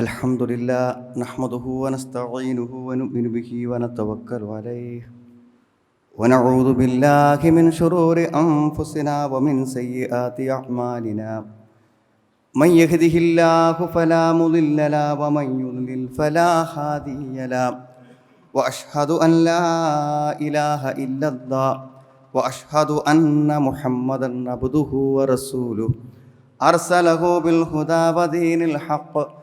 الحمد لله نحمده ونستعينه ونؤمن به ونتوكل عليه ونعوذ بالله من شرور أنفسنا ومن سيئات أعمالنا من يهده الله فلا مضل له ومن يضلل فلا هادي له وأشهد أن لا إله إلا الله وأشهد أن محمدا عبده ورسوله أرسله بالهدى ودين الحق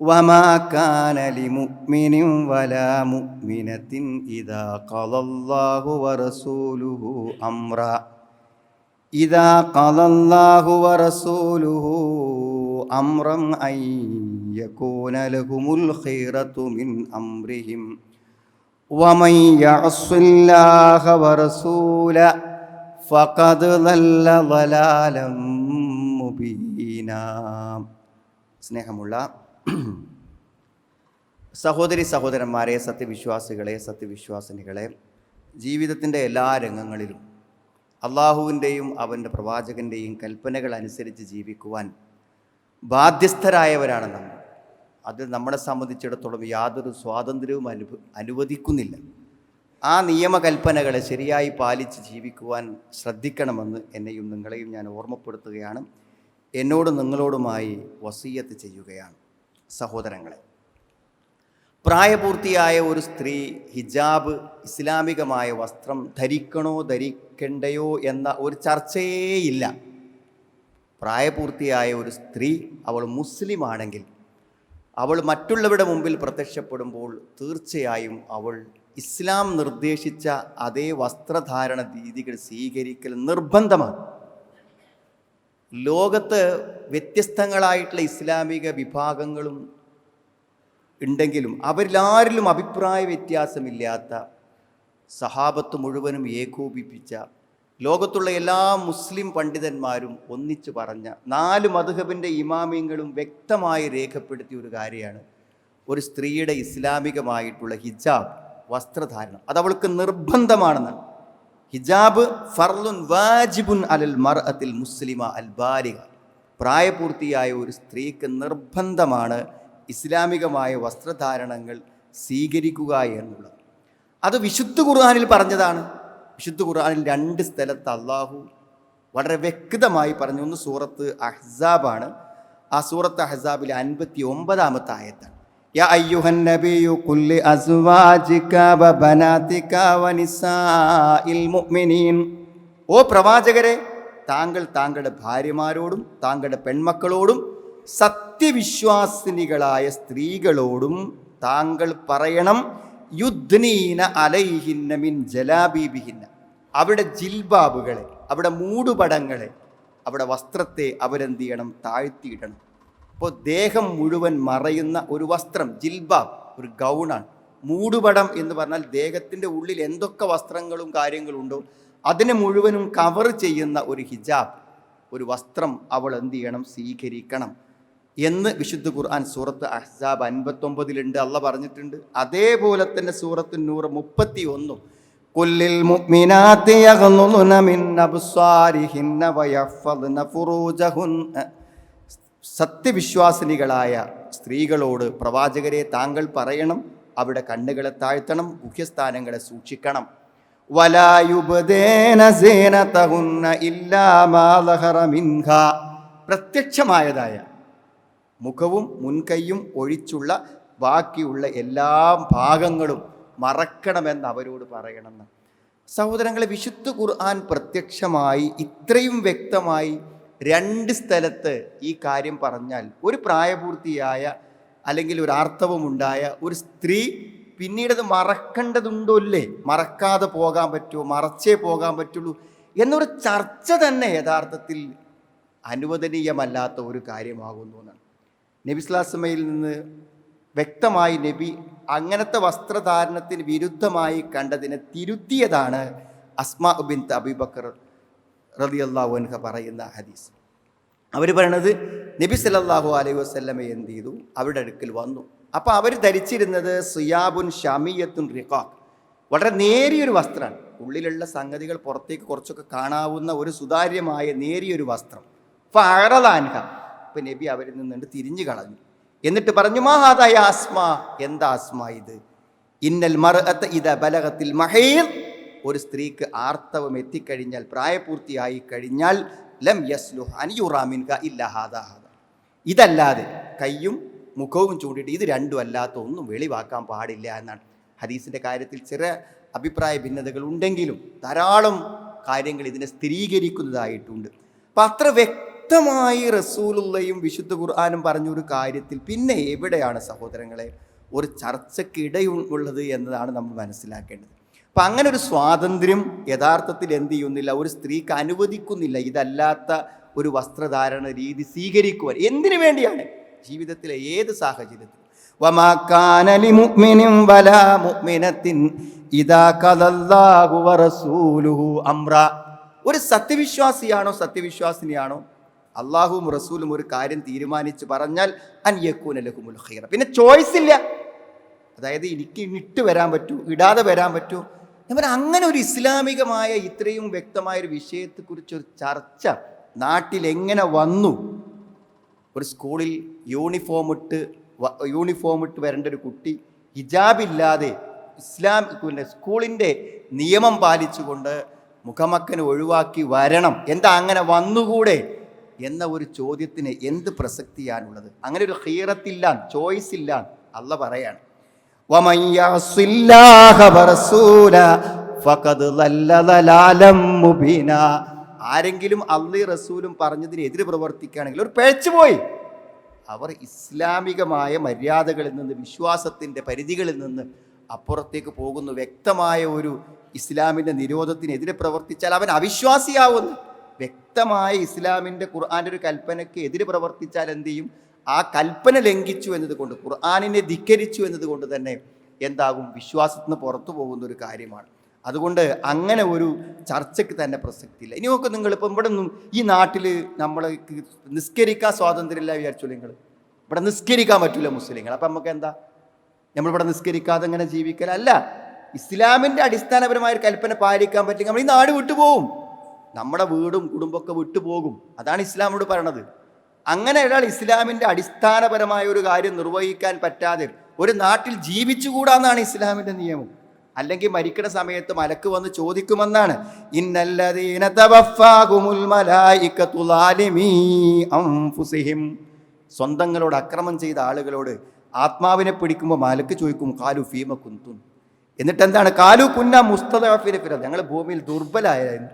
وما كان لمؤمن ولا مؤمنة إذا قضى الله ورسوله أمرا إذا قضى الله ورسوله أمرا أن يكون لهم الخيرة من أمرهم ومن يعص الله ورسوله فقد ضل ضلالا مبينا സ്നേഹമുള്ള സഹോദരി സഹോദരന്മാരെ സത്യവിശ്വാസികളെ സത്യവിശ്വാസിനികളെ ജീവിതത്തിന്റെ എല്ലാ രംഗങ്ങളിലും അള്ളാഹുവിന്റെയും അവന്റെ പ്രവാചകന്റെയും കൽപ്പനകൾ അനുസരിച്ച് ജീവിക്കുവാൻ ബാധ്യസ്ഥരായവരാണ് നമ്മൾ. അത് നമ്മളെ സംബന്ധിച്ചിടത്തോളം യാതൊരു സ്വാതന്ത്ര്യവും അനുഭ അനുവദിക്കുന്നില്ല. ആ നിയമകൽപ്പനകളെ ശരിയായി പാലിച്ച് ജീവിക്കുവാൻ ശ്രദ്ധിക്കണമെന്ന് എന്നെയും നിങ്ങളെയും ഞാൻ ഓർമ്മപ്പെടുത്തുകയാണ്. എന്നോടും നിങ്ങളോടുമായി വസീയത്ത് ചെയ്യുകയാണ്. സഹോദരങ്ങളെ പ്രായപൂർത്തിയായ ഒരു സ്ത്രീ ഹിജാബ് ഇസ്ലാമികമായ വസ്ത്രം ധരിക്കണോ ധരിക്കണ്ടയോ എന്ന ഒരു ചർച്ചയേയില്ല. പ്രായപൂർത്തിയായ ഒരു സ്ത്രീ അവൾ മുസ്ലിം ആണെങ്കിൽ അവൾ മറ്റുള്ളവരുടെ മുമ്പിൽ പ്രത്യക്ഷപ്പെടുമ്പോൾ തീർച്ചയായും അവൾ ഇസ്ലാം നിർദ്ദേശിച്ച അതേ വസ്ത്രധാരണ രീതികൾ സ്വീകരിക്കൽ നിർബന്ധമാണ്. ലോകത്ത് വ്യത്യസ്തങ്ങളായിട്ടുള്ള ഇസ്ലാമിക വിഭാഗങ്ങളും ഉണ്ടെങ്കിലും അവരിലാരിലും അഭിപ്രായ വ്യത്യാസമില്ലാത്ത സഹാബത്ത് മുഴുവനും ഏകോപിപ്പിച്ച ലോകത്തുള്ള എല്ലാ മുസ്ലിം പണ്ഡിതന്മാരും ഒന്നിച്ചു പറഞ്ഞ നാല് മധുഹബിന്റെ ഇമാമിയങ്ങളും വ്യക്തമായി രേഖപ്പെടുത്തിയ ഒരു കാര്യമാണ്. ഒരു സ്ത്രീയുടെ ഇസ്ലാമികമായിട്ടുള്ള ഹിജാബ് വസ്ത്രധാരണം. അത് അവൾക്ക് നിർബന്ധമാണെന്നാണ് ഹിജാബ് ഫർലുൻ വാജിബുൻ അലൽ മർ മർഅത്തിൽ മുസ്ലിമ അൽ ബാലിക പ്രായപൂർത്തിയായ ഒരു സ്ത്രീക്ക് നിർബന്ധമാണ് ഇസ്ലാമികമായ വസ്ത്രധാരണങ്ങൾ സ്വീകരിക്കുക എന്നുള്ളത് അത് വിശുദ്ധ ഖുർആാനിൽ പറഞ്ഞതാണ് വിശുദ്ധ ഖുർആാനിൽ രണ്ട് സ്ഥലത്ത് അള്ളാഹു വളരെ വ്യക്തമായി പറഞ്ഞു ഒന്ന് സൂറത്ത് അഹ്സാബാണ് ആ സൂറത്ത് അഹ്സാബിലെ അൻപത്തി ഒമ്പതാമത്തെ ആയത്താണ് يا أيها النبي قل لأزواجك وبناتك ونساء المؤمنين ഓ പ്രവാചകരെ താങ്കൾ താങ്കളുടെ ഭാര്യമാരോടും താങ്കളുടെ പെൺമക്കളോടും സത്യവിശ്വാസിനികളായ സ്ത്രീകളോടും താങ്കൾ പറയണം യുദ്ധനീന അലൈഹിന്ന മിൻ ജലാബീബിഹിന്ന. അവിടെ ജിൽബാബുകളെ അവിടെ മൂടുപടങ്ങളെ അവിടെ വസ്ത്രത്തെ അവരെന്ത് ചെയ്യണം? താഴ്ത്തിയിടണം. അപ്പോൾ ദേഹം മുഴുവൻ മറയുന്ന ഒരു വസ്ത്രം ജിൽബാബ് ഒരു ഗൗണാണ്. മൂടുപടം എന്ന് പറഞ്ഞാൽ ദേഹത്തിന്റെ ഉള്ളിൽ എന്തൊക്കെ വസ്ത്രങ്ങളും കാര്യങ്ങളും ഉണ്ടോ അതിനെ മുഴുവനും കവർ ചെയ്യുന്ന ഒരു ഹിജാബ് ഒരു വസ്ത്രം അവൾ എന്ത് ചെയ്യണം? സ്വീകരിക്കണം എന്ന് വിശുദ്ധ ഖുർആൻ സൂറത്ത് അഹ്സാബ് അൻപത്തൊമ്പതിലുണ്ട്. അല്ല പറഞ്ഞിട്ടുണ്ട്. അതേപോലെ തന്നെ സൂറത്ത് നൂറ് മുപ്പത്തി ഒന്നും കൊല്ലിൽ സത്യവിശ്വാസിനികളായ സ്ത്രീകളോട് പ്രവാചകരെ താങ്കൾ പറയണം അവിടെ കണ്ണുകളെ താഴ്ത്തണം ഗുഹ്യസ്ഥാനങ്ങളെ സൂക്ഷിക്കണം. പ്രത്യക്ഷമായതായ മുഖവും മുൻകൈയും ഒഴിച്ചുള്ള ബാക്കിയുള്ള എല്ലാ ഭാഗങ്ങളും മറക്കണമെന്ന് അവരോട് പറയണമെന്ന്. സഹോദരങ്ങളെ വിശുദ്ധ ഖുർആൻ പ്രത്യക്ഷമായി ഇത്രയും വ്യക്തമായി രണ്ട് സ്ഥലത്ത് ഈ കാര്യം പറഞ്ഞാൽ ഒരു പ്രായപൂർത്തിയായ അല്ലെങ്കിൽ ഒരു ആർത്തവമുണ്ടായ ഒരു സ്ത്രീ പിന്നീട് അത് മറക്കേണ്ടതുണ്ടോ അല്ലേ മറക്കാതെ പോകാൻ പറ്റുമോ? മറച്ചേ പോകാൻ പറ്റുള്ളൂ എന്നൊരു ചർച്ച തന്നെ യഥാർത്ഥത്തിൽ അനുവദനീയമല്ലാത്ത ഒരു കാര്യമാകുന്നു എന്നാണ്. നബിസ്ലാസമയിൽ നിന്ന് വ്യക്തമായി നബി അങ്ങനത്തെ വസ്ത്രധാരണത്തിന് വിരുദ്ധമായി കണ്ടതിനെ തിരുത്തിയതാണ് അസ്മാ ബിൻ അബിബക്കർ റളിയല്ലാഹു അൻഹ പറയുന്ന ഹദീസ്. അവർ പറയണത് നബി സല്ലല്ലാഹു അലൈഹി വസല്ലമ എന്ത് ചെയ്തു? അവരുടെ അടുക്കൽ വന്നു. അപ്പോൾ അവർ ധരിച്ചിരുന്നത് സുയാബുൻ ഷമിയത്തുൻ റിഖാഖ്. വളരെ നേരിയൊരു വസ്ത്രമാണ് ഉള്ളിലുള്ള സംഗതികൾ പുറത്തേക്ക് കുറച്ചൊക്കെ കാണാവുന്ന ഒരു സുതാര്യമായ നേരിയൊരു വസ്ത്രം. ഫറലാൻഹ ഇപ്പം നബി അവരിൽ നിന്നുകൊണ്ട് തിരിഞ്ഞു കളഞ്ഞു. എന്നിട്ട് പറഞ്ഞു മഹാതായ ആസ്മ എന്താ ആസ്മ ഇത്? ഇന്നൽ മർഅത്ത് ഇത ബലകത്തിൽ മഹീർ ഒരു സ്ത്രീക്ക് ആർത്തവം എത്തിക്കഴിഞ്ഞാൽ പ്രായപൂർത്തിയായി കഴിഞ്ഞാൽ ലം യസ്ലു അനിയുറാമിൻക ഇല്ല ഹാദാ ഹാദ. ഇതല്ലാതെ കയ്യും മുഖവും ചൂണ്ടിയിട്ട് ഇത് രണ്ടും അല്ലാത്ത ഒന്നും വെളിവാക്കാൻ പാടില്ല എന്നാണ് ഹദീസിന്റെ കാര്യത്തിൽ ചെറിയ അഭിപ്രായ ഭിന്നതകൾ ഉണ്ടെങ്കിലും ധാരാളം കാര്യങ്ങൾ ഇതിനെ സ്ഥിരീകരിക്കുന്നതായിട്ടുണ്ട്. അപ്പം അത്ര വ്യക്തമായി റസൂലുള്ളയും വിശുദ്ധ ഖുർആാനും പറഞ്ഞൊരു കാര്യത്തിൽ പിന്നെ എവിടെയാണ് സഹോദരങ്ങളെ? ഒരു ചർച്ചയ്ക്കിടയുള്ളത് എന്നതാണ് നമ്മൾ മനസ്സിലാക്കേണ്ടത്. അപ്പം അങ്ങനെ ഒരു സ്വാതന്ത്ര്യം യഥാർത്ഥത്തിൽ എന്ത് ചെയ്യുന്നില്ല? ഒരു സ്ത്രീക്ക് അനുവദിക്കുന്നില്ല. ഇതല്ലാത്ത ഒരു വസ്ത്രധാരണ രീതി സ്വീകരിക്കുവാൻ. എന്തിനു വേണ്ടിയാണ്? ജീവിതത്തിലെ ഏത് അംറ. ഒരു സത്യവിശ്വാസിയാണോ സത്യവിശ്വാസിനിയാണോ? അള്ളാഹുവും റസൂലും ഒരു കാര്യം തീരുമാനിച്ച് പറഞ്ഞാൽ അൻ യക്കൂന ലഹുമുൽ ഖൈറ. പിന്നെ ചോയ്സ് ഇല്ല. അതായത് എനിക്ക് ഇട്ട് വരാൻ പറ്റൂ ഇടാതെ വരാൻ പറ്റൂ. ഞാൻ അങ്ങനെ ഒരു ഇസ്ലാമികമായ ഇത്രയും വ്യക്തമായ ഒരു വിഷയത്തെക്കുറിച്ചൊരു ചർച്ച നാട്ടിൽ എങ്ങനെ വന്നു? ഒരു സ്കൂളിൽ യൂണിഫോം ഇട്ട് യൂണിഫോം ഇട്ട് വരേണ്ട ഒരു കുട്ടി ഹിജാബില്ലാതെ ഇസ്ലാം പിന്നെ സ്കൂളിന്റെ നിയമം പാലിച്ചുകൊണ്ട് മുഖമക്കന് ഒഴിവാക്കി വരണം. എന്താ അങ്ങനെ വന്നുകൂടെ? എന്ന ഒരു ചോദ്യത്തിന് എന്ത് പ്രസക്തിയാണുള്ളത്? അങ്ങനെ ഒരു ഹീറത്തില്ല ചോയ്സ് ഇല്ല അല്ല പറയാണ് ഫഖദ് ലല്ലലലാലം മുബീന ആരെങ്കിലും അള്ളി റസൂലും പറഞ്ഞതിനെതിരെ പ്രവർത്തിക്കുകയാണെങ്കിൽ അവർ പേച്ചുപോയി അവർ ഇസ്ലാമികമായ മര്യാദകളിൽ നിന്ന് വിശ്വാസത്തിന്റെ പരിധികളിൽ നിന്ന് അപ്പുറത്തേക്ക് പോകുന്ന. വ്യക്തമായ ഒരു ഇസ്ലാമിന്റെ നിരോധത്തിനെതിരെ പ്രവർത്തിച്ചാൽ അവൻ അവിശ്വാസിയാവുന്നു. വ്യക്തമായ ഇസ്ലാമിന്റെ ഖുർആാന്റെ ഒരു കൽപ്പനയ്ക്ക് എതിരെ പ്രവർത്തിച്ചാൽ എന്ത് ചെയ്യും? ആ കൽപ്പന ലംഘിച്ചു എന്നതുകൊണ്ട് ഖുർആാനിനെ ധിക്കരിച്ചു എന്നതുകൊണ്ട് തന്നെ എന്താകും? വിശ്വാസത്തിന് പുറത്തു പോകുന്ന ഒരു കാര്യമാണ്. അതുകൊണ്ട് അങ്ങനെ ഒരു ചർച്ചയ്ക്ക് തന്നെ പ്രസക്തിയില്ല. ഇനി നോക്ക് നിങ്ങൾ ഇപ്പം ഇവിടെ നിന്നും ഈ നാട്ടിൽ നമ്മൾ നിസ്കരിക്കാൻ സ്വാതന്ത്ര്യമില്ല വിചാരിച്ചു നിങ്ങൾ ഇവിടെ നിസ്കരിക്കാൻ പറ്റില്ല മുസ്ലിങ്ങൾ. അപ്പം നമുക്ക് എന്താ? നമ്മളിവിടെ നിസ്കരിക്കാതെ അങ്ങനെ ജീവിക്കലല്ല ഇസ്ലാമിന്റെ അടിസ്ഥാനപരമായ ഒരു കൽപ്പന പാലിക്കാൻ പറ്റില്ല. നമ്മൾ ഈ നാട് വിട്ടുപോകും നമ്മുടെ വീടും കുടുംബമൊക്കെ വിട്ടുപോകും അതാണ് ഇസ്ലാമോട് പറയണത്. അങ്ങനെ ഒരാൾ ഇസ്ലാമിന്റെ അടിസ്ഥാനപരമായ ഒരു കാര്യം നിർവഹിക്കാൻ പറ്റാതെ ഒരു നാട്ടിൽ ജീവിച്ചുകൂടാന്നാണ് ഇസ്ലാമിന്റെ നിയമം. അല്ലെങ്കിൽ മരിക്കുന്ന സമയത്ത് മലക്ക് വന്ന് ചോദിക്കുമെന്നാണ്. സ്വന്തങ്ങളോട് അക്രമം ചെയ്ത ആളുകളോട് ആത്മാവിനെ പിടിക്കുമ്പോൾ മലക്ക് ചോദിക്കും കാലു ഫീമ കുന്തു എന്നിട്ട് എന്താണ് കാലു കുന്ന മുസ്തദഫിനെ ഞങ്ങൾ ഭൂമിയിൽ ദുർബലായിരുന്നു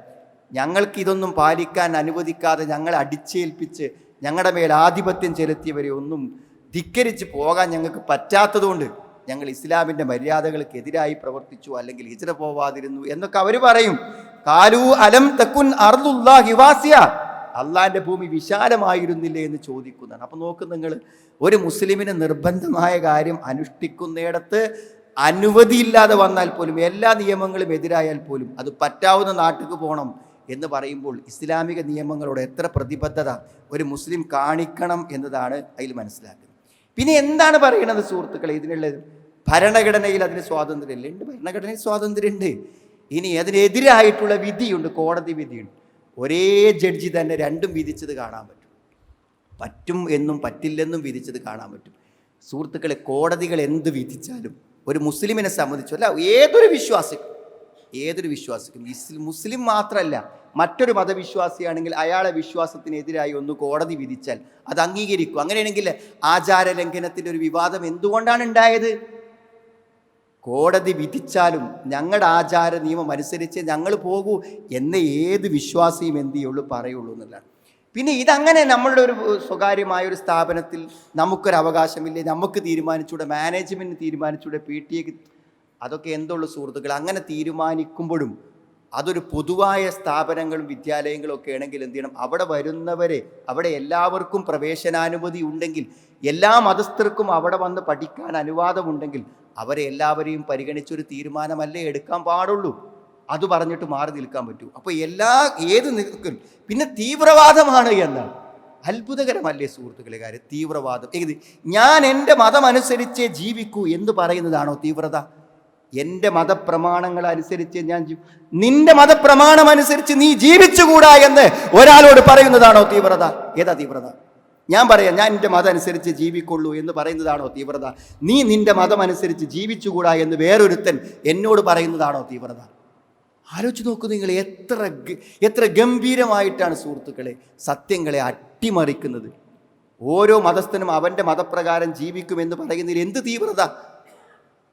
ഞങ്ങൾക്ക് ഇതൊന്നും പാലിക്കാൻ അനുവദിക്കാതെ ഞങ്ങളെ അടിച്ചേൽപ്പിച്ച് ഞങ്ങളുടെ മേൽ ആധിപത്യം ചെലുത്തിയവരെ ഒന്നും ധിക്കരിച്ച് പോകാൻ ഞങ്ങൾക്ക് പറ്റാത്തതുകൊണ്ട് ഞങ്ങൾ ഇസ്ലാമിന്റെ മര്യാദകൾക്കെതിരായി പ്രവർത്തിച്ചു അല്ലെങ്കിൽ ഹിജറ പോവാതിരുന്നു എന്നൊക്കെ അവർ പറയും. കാലു അലം തക്കുൻ അർദുല്ലാ ഹിവാസിയ അള്ളാന്റെ ഭൂമി വിശാലമായിരുന്നില്ലേ എന്ന് ചോദിക്കുന്നതാണ്. അപ്പം നോക്ക് നിങ്ങൾ ഒരു മുസ്ലിമിന് നിർബന്ധമായ കാര്യം അനുഷ്ഠിക്കുന്നിടത്ത് അനുമതിയില്ലാതെ വന്നാൽ പോലും എല്ലാ നിയമങ്ങളും എതിരായാൽ പോലും അത് പറ്റാവുന്ന നാട്ടിൽ പോകണം എന്ന് പറയുമ്പോൾ ഇസ്ലാമിക നിയമങ്ങളോട് എത്ര പ്രതിബദ്ധത ഒരു മുസ്ലിം കാണിക്കണം എന്നതാണ് അതിൽ മനസ്സിലാക്കുന്നത്. പിന്നെ എന്താണ് പറയുന്നത് സുഹൃത്തുക്കളെ ഇതിനുള്ളത്? ഭരണഘടനയിൽ അതിന് സ്വാതന്ത്ര്യമില്ല. ഉണ്ട് ഭരണഘടനയിൽ സ്വാതന്ത്ര്യമുണ്ട്. ഇനി അതിനെതിരായിട്ടുള്ള വിധിയുണ്ട് കോടതി വിധിയുണ്ട്. ഒരേ ജഡ്ജി തന്നെ രണ്ടും വിധിച്ചത് കാണാൻ പറ്റും. പറ്റും എന്നും പറ്റില്ലെന്നും വിധിച്ചത് കാണാൻ പറ്റും. സുഹൃത്തുക്കളെ കോടതികൾ എന്ത് വിധിച്ചാലും ഒരു മുസ്ലിമിനെ സംബന്ധിച്ചു അല്ല ഏതൊരു വിശ്വാസിക്കും ഏതൊരു വിശ്വാസിക്കും മുസ്ലിം മാത്രമല്ല മറ്റൊരു മതവിശ്വാസിയാണെങ്കിൽ അയാളെ വിശ്വാസത്തിനെതിരായി ഒന്ന് കോടതി വിധിച്ചാൽ അത് അംഗീകരിക്കും. അങ്ങനെയാണെങ്കിൽ ആചാര ലംഘനത്തിന്റെ ഒരു വിവാദം എന്തുകൊണ്ടാണ് ഉണ്ടായത്? കോടതി വിധിച്ചാലും ഞങ്ങളുടെ ആചാര നിയമം അനുസരിച്ച് ഞങ്ങൾ പോകൂ എന്ന് ഏത് വിശ്വാസിയും എന്ത് ചെയ്യുള്ളൂ പറയുള്ളൂ എന്നുള്ളതാണ്. പിന്നെ ഇതങ്ങനെ നമ്മളുടെ ഒരു സ്വകാര്യമായ ഒരു സ്ഥാപനത്തിൽ നമുക്കൊരു അവകാശമില്ലേ? നമുക്ക് തീരുമാനിച്ചൂടെ? മാനേജ്മെന്റ് തീരുമാനിച്ചൂടെ? പി ടി എക്ക് അതൊക്കെ എന്തുള്ള സുഹൃത്തുക്കൾ അങ്ങനെ തീരുമാനിക്കുമ്പോഴും അതൊരു പൊതുവായ സ്ഥാപനങ്ങളും വിദ്യാലയങ്ങളും ഒക്കെ ആണെങ്കിൽ എന്ത് ചെയ്യണം? അവിടെ വരുന്നവരെ അവിടെ എല്ലാവർക്കും പ്രവേശനാനുമതി ഉണ്ടെങ്കിൽ എല്ലാ മതസ്ഥർക്കും അവിടെ വന്ന് പഠിക്കാൻ അനുവാദമുണ്ടെങ്കിൽ അവരെ എല്ലാവരെയും പരിഗണിച്ചൊരു തീരുമാനമല്ലേ എടുക്കാൻ പാടുള്ളൂ? അത് പറഞ്ഞിട്ട് മാറി നിൽക്കാൻ പറ്റൂ. അപ്പോൾ എല്ലാ ഏത് നിൽക്കും പിന്നെ തീവ്രവാദമാണ് എന്നാണ്. അത്ഭുതകരമല്ലേ സുഹൃത്തുക്കളെ കാര്യം? തീവ്രവാദം. ഏത് ഞാൻ എന്റെ മതമനുസരിച്ച് ജീവിക്കൂ എന്ന് പറയുന്നതാണോ തീവ്രത? എന്റെ മതപ്രമാണങ്ങൾ അനുസരിച്ച് ഞാൻ നിന്റെ മതപ്രമാണം അനുസരിച്ച് നീ ജീവിച്ചുകൂടാ എന്ന് ഒരാളോട് പറയുന്നതാണോ തീവ്രത? ഏതാ തീവ്രത? ഞാൻ പറയാം ഞാൻ എന്റെ മതം അനുസരിച്ച് ജീവിക്കുള്ളൂ എന്ന് പറയുന്നതാണോ തീവ്രത? നീ നിന്റെ മതം അനുസരിച്ച് ജീവിച്ചുകൂടാ എന്ന് വേറൊരുത്തൻ എന്നോട് പറയുന്നതാണോ തീവ്രത? ആലോചിച്ച് നോക്കൂ നിങ്ങൾ എത്ര എത്ര ഗംഭീരമായിട്ടാണ് സുഹൃത്തുക്കളെ സത്യങ്ങളെ അട്ടിമറിക്കുന്നത്. ഓരോ മതസ്ഥനും അവന്റെ മതപ്രകാരം ജീവിക്കുമെന്ന് പറയുന്നതിൽ എന്ത് തീവ്രത?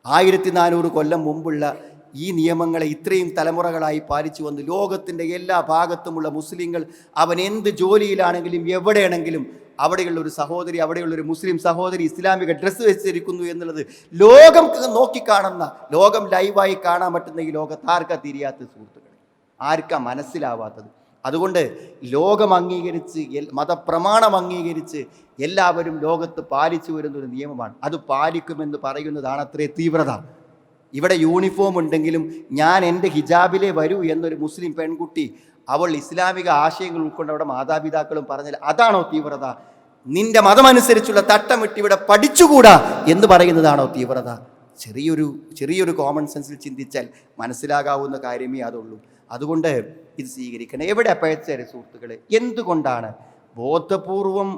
ആയിരത്തി നാനൂറ് കൊല്ലം മുമ്പുള്ള ഈ നിയമങ്ങളെ ഇത്രയും തലമുറകളായി പാലിച്ചു വന്ന് ലോകത്തിന്റെ എല്ലാ ഭാഗത്തുമുള്ള മുസ്ലിങ്ങൾ അവൻ എന്ത് ജോലിയിലാണെങ്കിലും എവിടെയാണെങ്കിലും അവിടെയുള്ള ഒരു സഹോദരി അവിടെയുള്ള ഒരു മുസ്ലിം സഹോദരി ഇസ്ലാമിക ഡ്രസ്സ് വെച്ചിരിക്കുന്നു എന്നുള്ളത് ലോകം നോക്കിക്കാണുന്ന ലോകം ലൈവായി കാണാൻ പറ്റുന്ന ഈ ലോകത്ത് ആർക്കാ തിരിയാത്ത സുഹൃത്തുക്കൾ ആർക്കാ മനസ്സിലാവാത്തത്? അതുകൊണ്ട് ലോകം അംഗീകരിച്ച് മതപ്രമാണം അംഗീകരിച്ച് എല്ലാവരും ലോകത്ത് പാലിച്ചു വരുന്ന ഒരു നിയമമാണ്. അത് പാലിക്കുമെന്ന് പറയുന്നതാണ് അത്രേ തീവ്രത. ഇവിടെ യൂണിഫോം ഉണ്ടെങ്കിലും ഞാൻ എന്റെ ഹിജാബിലെ വരൂ എന്നൊരു മുസ്ലിം പെൺകുട്ടി അവൾ ഇസ്ലാമിക ആശയങ്ങൾ ഉൾക്കൊണ്ട് അവിടെ മാതാപിതാക്കളും പറഞ്ഞാൽ അതാണോ തീവ്രത? നിന്റെ മതമനുസരിച്ചുള്ള തട്ടമിട്ട് ഇവിടെ പഠിച്ചുകൂടാ എന്ന് പറയുന്നതാണോ തീവ്രത? ചെറിയൊരു ചെറിയൊരു കോമൺ സെൻസിൽ ചിന്തിച്ചാൽ മനസ്സിലാകാവുന്ന കാര്യമേ അതുള്ളൂ. അതുകൊണ്ട് ഇത് സ്വീകരിക്കണം എവിടെ അപ്പയച്ചേര് സുഹൃത്തുക്കളെ? എന്തുകൊണ്ടാണ്? ബോധപൂർവം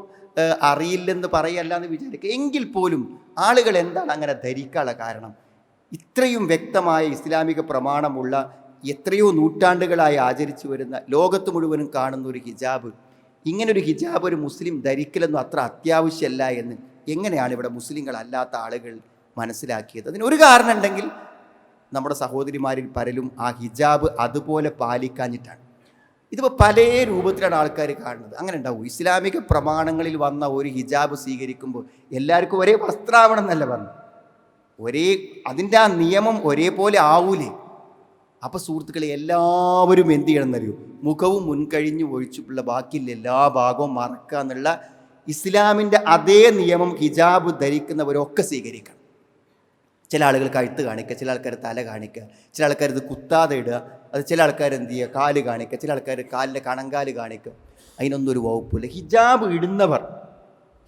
അറിയില്ലെന്ന് പറയല്ല എന്ന് വിചാരിക്കുക എങ്കിൽ പോലും ആളുകൾ എന്താണ് അങ്ങനെ ധരിക്കാനുള്ള കാരണം? ഇത്രയും വ്യക്തമായ ഇസ്ലാമിക പ്രമാണമുള്ള എത്രയോ നൂറ്റാണ്ടുകളായി ആചരിച്ചു വരുന്ന ലോകത്ത് മുഴുവനും കാണുന്ന ഒരു ഹിജാബ്. ഇങ്ങനൊരു ഹിജാബ് ഒരു മുസ്ലിം ധരിക്കലൊന്നും അത്ര അത്യാവശ്യമല്ല എന്ന് എങ്ങനെയാണ് ഇവിടെ മുസ്ലിങ്ങളല്ലാത്ത ആളുകൾ മനസ്സിലാക്കിയത്? അതിന് ഒരു കാരണം ഉണ്ടെങ്കിൽ നമ്മുടെ സഹോദരിമാരിൽ പലരും ആ ഹിജാബ് അതുപോലെ പാലിക്കാഞ്ഞിട്ടാണ്. ഇതിപ്പോൾ പല രൂപത്തിലാണ് ആൾക്കാർ കാണുന്നത്. അങ്ങനെ ഉണ്ടാവും. ഇസ്ലാമിക പ്രമാണങ്ങളിൽ വന്ന ഒരു ഹിജാബ് സ്വീകരിക്കുമ്പോൾ എല്ലാവർക്കും ഒരേ വസ്ത്രാവണം എന്നല്ല പറഞ്ഞു ഒരേ അതിന്റെ ആ നിയമം ഒരേപോലെ ആവൂലേ. അപ്പോൾ സുഹൃത്തുക്കളെ എല്ലാവരും എന്ത് ചെയ്യണമെന്നറിയൂ മുഖവും മുൻകഴിഞ്ഞ് ഒഴിച്ചിട്ടുള്ള ബാക്കിയുള്ള എല്ലാ ഭാഗവും മറക്കുക എന്നുള്ള ഇസ്ലാമിന്റെ അതേ നിയമം ഹിജാബ് ധരിക്കുന്നവരൊക്കെ സ്വീകരിക്കണം. ചില ആളുകൾ കഴുത്ത് കാണിക്കുക ചില ആൾക്കാർ തല കാണിക്കുക ചില ആൾക്കാർ ഇത് കുത്താതെ ഇടുക അത് ചില ആൾക്കാർ എന്ത് ചെയ്യുക കാൽ കാണിക്കുക ചില ആൾക്കാർ കാലിന്റെ കണങ്കാൽ കാണിക്കുക. അതിനൊന്നും ഒരു വകുപ്പില്ല. ഹിജാബ് ഇടുന്നവർ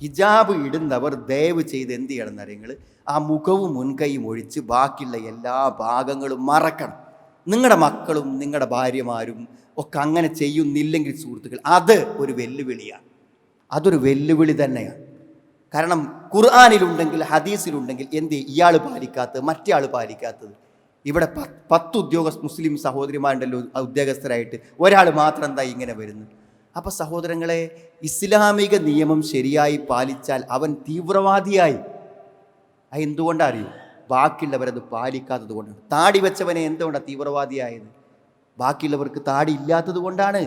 ഹിജാബ് ഇടുന്നവർ ദയവ് ചെയ്ത് എന്ത് ചെയ്യണം എന്നറിയങ്ങൾ ആ മുഖവും മുൻകൈയും ഒഴിച്ച് ബാക്കിയുള്ള എല്ലാ ഭാഗങ്ങളും മറക്കണം. നിങ്ങളുടെ മക്കളും നിങ്ങളുടെ ഭാര്യമാരും ഒക്കെ അങ്ങനെ ചെയ്യുന്നില്ലെങ്കിൽ സുഹൃത്തുക്കൾ അത് ഒരു വെല്ലുവിളിയാണ്. അതൊരു വെല്ലുവിളി തന്നെയാണ്. കാരണം ഖുർആാനിലുണ്ടെങ്കിൽ ഹദീസിലുണ്ടെങ്കിൽ എന്ത് ഇയാൾ പാലിക്കാത്തത് മറ്റേ ആൾ പാലിക്കാത്തത്. ഇവിടെ പത്ത് ഉദ്യോഗ മുസ്ലിം സഹോദരിമാരുണ്ടല്ലോ ഉദ്യോഗസ്ഥരായിട്ട്. ഒരാൾ മാത്രം എന്താ ഇങ്ങനെ വരുന്നത് അപ്പോൾ സഹോദരങ്ങളെ ഇസ്ലാമിക നിയമം ശരിയായി പാലിച്ചാൽ അവൻ തീവ്രവാദിയായി. അത് എന്തുകൊണ്ടറിയും ബാക്കിയുള്ളവരത് പാലിക്കാത്തത് കൊണ്ടാണ്. താടി വെച്ചവനെ എന്തുകൊണ്ടാണ് തീവ്രവാദിയായത്? ബാക്കിയുള്ളവർക്ക് താടി ഇല്ലാത്തത് കൊണ്ടാണ്.